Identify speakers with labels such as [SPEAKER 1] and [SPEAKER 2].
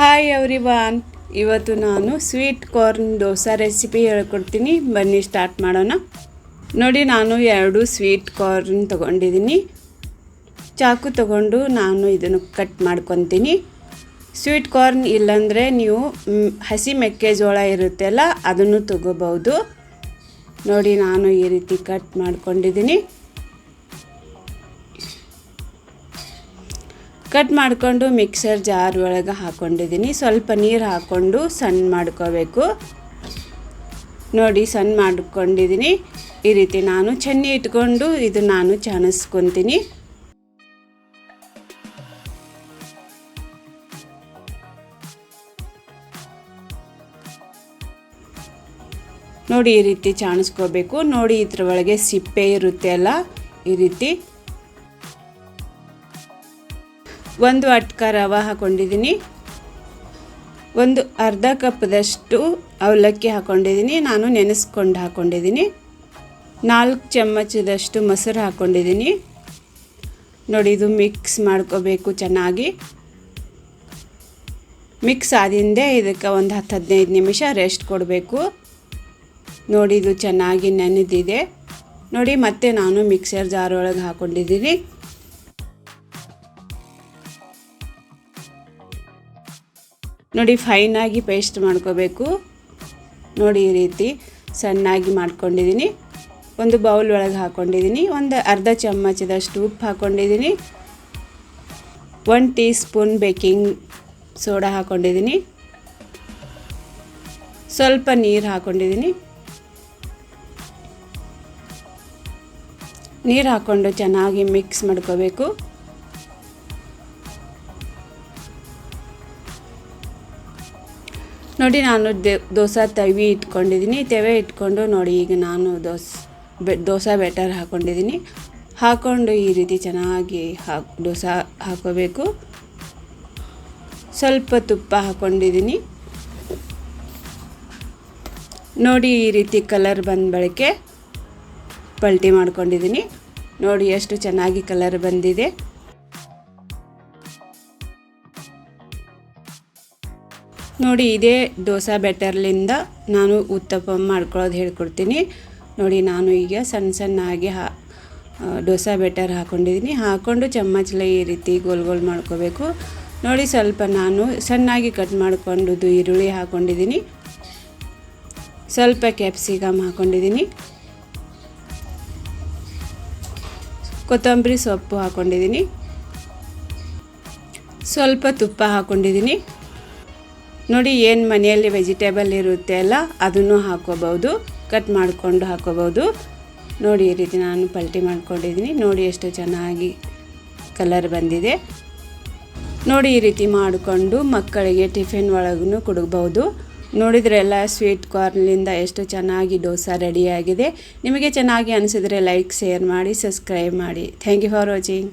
[SPEAKER 1] Hi everyone ಇವತ್ತು ನಾನು sweet corn dosa recipe ಹೇಳ್ಕೊಡ್ತೀನಿ. ಬನ್ನಿ ಸ್ಟಾರ್ಟ್ ಮಾಡೋಣ. ನೋಡಿ ನಾನು ಎರಡು ಸ್ವೀಟ್ ಕಾರ್ನ್ ತೊಗೊಂಡಿದ್ದೀನಿ. ಚಾಕು ತಗೊಂಡು ನಾನು ಇದನ್ನು ಕಟ್ ಮಾಡ್ಕೊತೀನಿ. ಸ್ವೀಟ್ ಕಾರ್ನ್ ಇಲ್ಲಾಂದರೆ ನೀವು ಹಸಿ ಮೆಕ್ಕೆಜೋಳ ಇರುತ್ತೆಲ್ಲ ಅದನ್ನು ತಗೋಬಹುದು. ನೋಡಿ ನಾನು ಈ ರೀತಿ ಕಟ್ ಮಾಡ್ಕೊಂಡಿದ್ದೀನಿ. ಕಟ್ ಮಾಡಿಕೊಂಡು ಮಿಕ್ಸರ್ ಜಾರ್ ಒಳಗೆ ಹಾಕ್ಕೊಂಡಿದ್ದೀನಿ ಸ್ವಲ್ಪ ನೀರು ಹಾಕ್ಕೊಂಡು ಸಣ್ಣ ಮಾಡ್ಕೋಬೇಕು. ನೋಡಿ, ಸಣ್ಣ ಮಾಡ್ಕೊಂಡಿದ್ದೀನಿ. ಈ ರೀತಿ ನಾನು ಚೆನ್ನಿ ಇಟ್ಕೊಂಡು ಇದು ನಾನು ಚಾಣಿಸ್ಕೊತೀನಿ ನೋಡಿ, ಈ ರೀತಿ ಚಾಣಿಸ್ಕೋಬೇಕು ನೋಡಿ, ಇದ್ರ ಒಳಗೆ ಸಿಪ್ಪೆ ಇರುತ್ತೆ ಅಲ್ಲ? ಈ ರೀತಿ. ಒಂದು ಅಟ್ಕ ರವೆ ಹಾಕ್ಕೊಂಡಿದ್ದೀನಿ ಒಂದು ಅರ್ಧ ಕಪ್ದಷ್ಟು ಅವಲಕ್ಕಿ ಹಾಕೊಂಡಿದ್ದೀನಿ. ನಾನು ನೆನೆಸ್ಕೊಂಡು ಹಾಕ್ಕೊಂಡಿದ್ದೀನಿ ನಾಲ್ಕು ಚಮಚದಷ್ಟು ಮೊಸರು ಹಾಕ್ಕೊಂಡಿದ್ದೀನಿ ನೋಡಿ, ಇದು ಮಿಕ್ಸ್ ಮಾಡ್ಕೋಬೇಕು ಚೆನ್ನಾಗಿ. ಮಿಕ್ಸ್ ಆದಿಂದೆ ಇದಕ್ಕೆ ಒಂದು ಹತ್ತು ಹದಿನೈದು ನಿಮಿಷ ರೆಸ್ಟ್ ಕೊಡಬೇಕು. ನೋಡಿ, ಇದು ಚೆನ್ನಾಗಿ ನೆನೆದಿದೆ. ನೋಡಿ, ಮತ್ತೆ ನಾನು ಮಿಕ್ಸರ್ ಜಾರ್ ಒಳಗೆ ಹಾಕ್ಕೊಂಡಿದ್ದೀನಿ ನೋಡಿ ಫೈನಾಗಿ ಪೇಸ್ಟ್ ಮಾಡ್ಕೋಬೇಕು. ನೋಡಿ, ಈ ರೀತಿ ಸಣ್ಣಾಗಿ ಮಾಡ್ಕೊಂಡಿದ್ದೀನಿ. ಒಂದು ಬೌಲ್ ಒಳಗೆ ಹಾಕ್ಕೊಂಡಿದ್ದೀನಿ ಒಂದು ಅರ್ಧ ಚಮಚದಷ್ಟು ಉಪ್ಪು ಹಾಕ್ಕೊಂಡಿದ್ದೀನಿ one teaspoon baking soda ಹಾಕ್ಕೊಂಡಿದ್ದೀನಿ ಸ್ವಲ್ಪ ನೀರು ಹಾಕ್ಕೊಂಡಿದ್ದೀನಿ ನೀರು ಹಾಕ್ಕೊಂಡು ಚೆನ್ನಾಗಿ ಮಿಕ್ಸ್ ಮಾಡ್ಕೋಬೇಕು. ನೋಡಿ, ನಾನು ದೇ ದೋಸೆ ತವಿ ಇಟ್ಕೊಂಡಿದ್ದೀನಿ ತೆವೆ ಇಟ್ಕೊಂಡು ನೋಡಿ, ಈಗ ನಾನು ದೋಸೆ ದೋಸೆ ಬೆಟರ್ ಹಾಕ್ಕೊಂಡಿದ್ದೀನಿ ಹಾಕ್ಕೊಂಡು ಈ ರೀತಿ ಚೆನ್ನಾಗಿ ಹಾಕಿ, ದೋಸೆ ಹಾಕೋಬೇಕು. ಸ್ವಲ್ಪ ತುಪ್ಪ ಹಾಕ್ಕೊಂಡಿದ್ದೀನಿ ನೋಡಿ, ಈ ರೀತಿ ಕಲರ್ ಬಂದ ಬಳಕೆ. ಪಲ್ಟಿ ಮಾಡ್ಕೊಂಡಿದ್ದೀನಿ ನೋಡಿ, ಎಷ್ಟು ಚೆನ್ನಾಗಿ ಕಲರ್ ಬಂದಿದೆ. ನೋಡಿ, ಇದೇ ದೋಸೆ ಬೆಟರ್ಲಿಂದ ನಾನು ಉತ್ತಪ್ಪ ಮಾಡ್ಕೊಳ್ಳೋದು ಹೇಳ್ಕೊಡ್ತೀನಿ. ನೋಡಿ, ನಾನು ಈಗ ಸಣ್ಣ ಸಣ್ಣಾಗಿ ಹಾ ದೋಸೆ ಬೆಟರ್ ಹಾಕ್ಕೊಂಡಿದ್ದೀನಿ ಹಾಕ್ಕೊಂಡು ಚಮ್ಮಚಲ ಈ ರೀತಿ ಗೋಲ್ ಗೋಲ್ ಮಾಡ್ಕೋಬೇಕು. ನೋಡಿ, ಸ್ವಲ್ಪ ನಾನು ಸಣ್ಣಾಗಿ ಕಟ್ ಮಾಡಿಕೊಂಡು ಈರುಳ್ಳಿ ಹಾಕ್ಕೊಂಡಿದ್ದೀನಿ ಸ್ವಲ್ಪ ಕ್ಯಾಪ್ಸಿಕಮ್ ಹಾಕ್ಕೊಂಡಿದ್ದೀನಿ ಕೊತ್ತಂಬರಿ ಸೊಪ್ಪು ಹಾಕ್ಕೊಂಡಿದ್ದೀನಿ ಸ್ವಲ್ಪ ತುಪ್ಪ ಹಾಕ್ಕೊಂಡಿದ್ದೀನಿ ನೋಡಿ ಏನು ಮನೆಯಲ್ಲಿ ವೆಜಿಟೇಬಲ್ ಇರುತ್ತೆ ಅಲ್ಲ, ಅದನ್ನು ಹಾಕೋಬಹುದು ಕಟ್ ಮಾಡಿಕೊಂಡು ಹಾಕೋಬಹುದು. ನೋಡಿ ಈ ರೀತಿ ನಾನು ಪಲ್ಟಿ ಮಾಡ್ಕೊಂಡಿದ್ದೀನಿ. ನೋಡಿ ಎಷ್ಟು ಚೆನ್ನಾಗಿ ಕಲರ್ ಬಂದಿದೆ. ನೋಡಿ ಈ ರೀತಿ ಮಾಡಿಕೊಂಡು ಮಕ್ಕಳಿಗೆ ಟಿಫಿನ್ ಒಳಗೂ ಕೊಡಬಹುದು. ನೋಡಿದ್ರೆಲ್ಲ ಸ್ವೀಟ್ ಕಾರ್ನಿಂದ ಎಷ್ಟು ಚೆನ್ನಾಗಿ ದೋಸೆ ರೆಡಿಯಾಗಿದೆ ನಿಮಗೆ ಚೆನ್ನಾಗಿ ಅನಿಸಿದರೆ ಲೈಕ್ ಶೇರ್ ಮಾಡಿ ಸಬ್ಸ್ಕ್ರೈಬ್ ಮಾಡಿ. Thank you for watching